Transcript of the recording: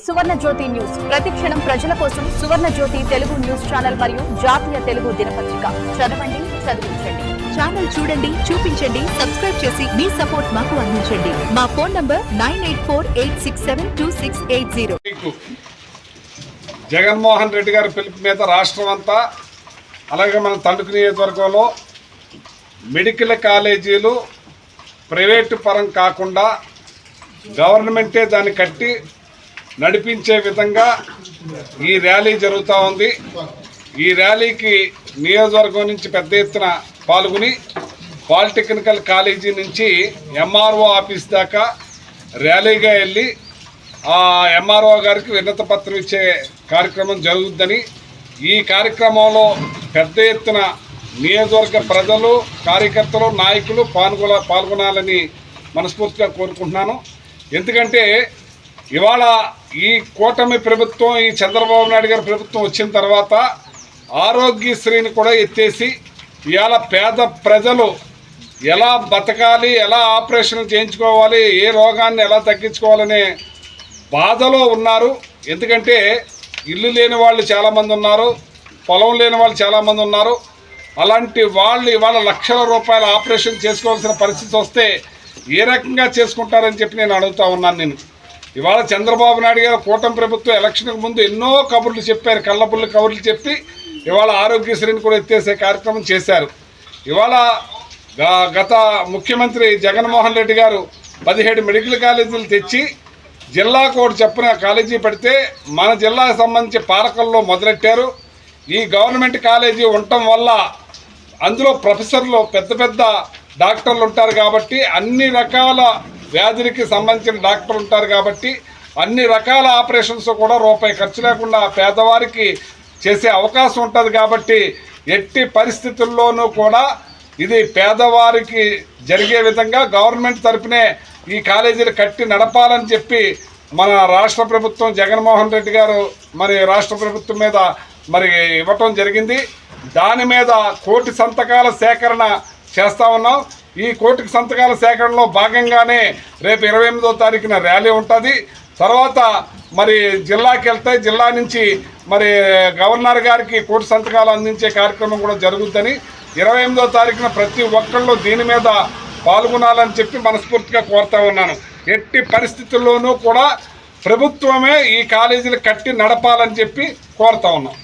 సువర్ణ జ్యోతి news ప్రతిక్షణం ప్రజల కోసం సువర్ణ జ్యోతి తెలుగు న్యూస్ ఛానల్ మరియు జాతీయ తెలుగు దినపత్రిక. చదవండి చదివించండి. ఛానల్ చూడండి చూపించండి సబ్స్క్రైబ్ చేసి మీ సపోర్ట్ మాకు అందించండి. మా phone number nine eight four eight six seven two six eight zero. Jaganmohan Reddy గారి పిలుపు మీద రాష్ట్రం అంతా అలాగే మన తణుకు నియోజకవర్గంలో మెడికల్ కాలేజీలు ప్రైవేటు పరం కాకుండా గవర్నమెంటే దాన్ని కట్టి నడిపించే విధంగా ఈ ర్యాలీ జరుగుతూ ఉంది. ఈ ర్యాలీకి నియోజకవర్గం నుంచి పెద్ద ఎత్తున పాల్గొని పాలిటెక్నికల్ కాలేజీ నుంచి ఎంఆర్ఓ ఆఫీస్ దాకా ర్యాలీగా వెళ్ళి ఆ ఎంఆర్ఓ గారికి విన్నత పత్రం ఇచ్చే కార్యక్రమం జరుగుద్దని ఈ కార్యక్రమంలో పెద్ద ఎత్తున నియోజకవర్గ ప్రజలు కార్యకర్తలు నాయకులు పాల్గొన పాల్గొనాలని మనస్ఫూర్తిగా కోరుకుంటున్నాను. ఎందుకంటే ఇవాళ ఈ కూటమి ప్రభుత్వం ఈ చంద్రబాబు నాయుడు గారి ప్రభుత్వం వచ్చిన తర్వాత ఆరోగ్యశ్రీని కూడా ఎత్తేసి ఇవాళ పేద ప్రజలు ఎలా బతకాలి ఎలా ఆపరేషన్ చేయించుకోవాలి ఏ రోగాన్ని ఎలా తగ్గించుకోవాలనే బాధలో ఉన్నారు. ఎందుకంటే ఇల్లు లేని వాళ్ళు చాలామంది ఉన్నారు పొలం లేని వాళ్ళు చాలామంది ఉన్నారు. అలాంటి వాళ్ళు ఇవాళ లక్షల రూపాయల ఆపరేషన్ చేసుకోవాల్సిన పరిస్థితి వస్తే ఏ రకంగా చేసుకుంటారని చెప్పి నేను అడుగుతా ఉన్నాను నేను. ఇవాళ చంద్రబాబు నాయుడు గారు కూటమి ప్రభుత్వం ఎలక్షన్కి ముందు ఎన్నో కబుర్లు చెప్పారు కళ్ళబుల్లి కబుర్లు చెప్పి ఇవాళ ఆరోగ్యశ్రీని కూడా ఎత్తేసే కార్యక్రమం చేశారు. ఇవాళ గత ముఖ్యమంత్రి జగన్మోహన్ రెడ్డి గారు పదిహేడు మెడికల్ కాలేజీలు తెచ్చి జిల్లా కోడ్ చెప్పిన కాలేజీ పెడితే మన జిల్లాకు సంబంధించి పాలకల్లో మొదలెట్టారు. ఈ గవర్నమెంట్ కాలేజీ ఉండటం వల్ల అందులో ప్రొఫెసర్లు పెద్ద పెద్ద డాక్టర్లు ఉంటారు కాబట్టి అన్ని రకాల వ్యాధులకి సంబంధించిన డాక్టర్ ఉంటారు కాబట్టి అన్ని రకాల ఆపరేషన్స్ కూడా రూపాయి ఖర్చు లేకుండా పేదవారికి చేసే అవకాశం ఉంటుంది కాబట్టి ఎట్టి పరిస్థితుల్లోనూ కూడా ఇది పేదవారికి జరిగే విధంగా గవర్నమెంట్ తరపునే ఈ కాలేజీలు కట్టి నడపాలని చెప్పి మన రాష్ట్ర ప్రభుత్వం జగన్మోహన్ రెడ్డి గారు మరి రాష్ట్ర ప్రభుత్వం మీద మరి ఇవ్వటం జరిగింది. దాని మీద కోటి సంతకాల సేకరణ చేస్తా ఉన్నాం. ఈ కోటికి సంతకాల సేకరణలో భాగంగానే రేపు ఇరవై ఎనిమిదో తారీఖున ర్యాలీ ఉంటుంది. తర్వాత మరి జిల్లాకి వెళ్తే జిల్లా నుంచి మరి గవర్నర్ గారికి కోటి సంతకాలు అందించే కార్యక్రమం కూడా జరుగుద్దని ఇరవై ఎనిమిదో తారీఖున ప్రతి ఒక్కళ్ళు దీని మీద పాల్గొనాలని చెప్పి మనస్ఫూర్తిగా కోరుతా ఉన్నాను. ఎట్టి పరిస్థితుల్లోనూ కూడా ప్రభుత్వమే ఈ కాలేజీలు కట్టి నడపాలని చెప్పి కోరుతా ఉన్నాం.